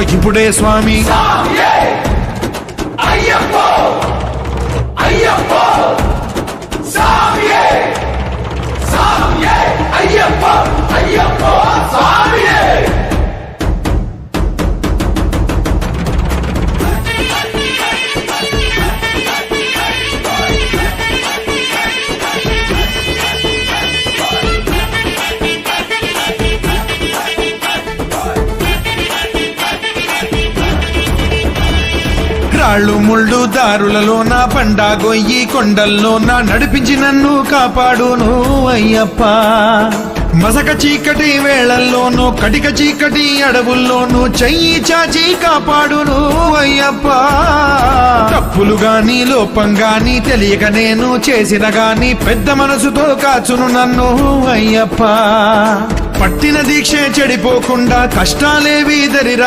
ఇప్పుడే స్వామి. రాళ్ళు ముళ్ళు దారులలో నా పండా గొయ్యి కొండల్లో నా నడిపించి నన్ను కాపాడును అయ్యప్ప. మసక చీకటి వేళల్లోనూ కటిక చీకటి అడవుల్లోనూ చెయ్యి చాచి కాపాడును అయ్యప్ప. తప్పులు గాని లోపం గాని తెలియక నేను చేసిన గాని పెద్ద మనసుతో కాచును నన్ను అయ్యప్ప. పట్టిన దీక్ష చెడిపోకుండా కష్టాలేవి దరిరా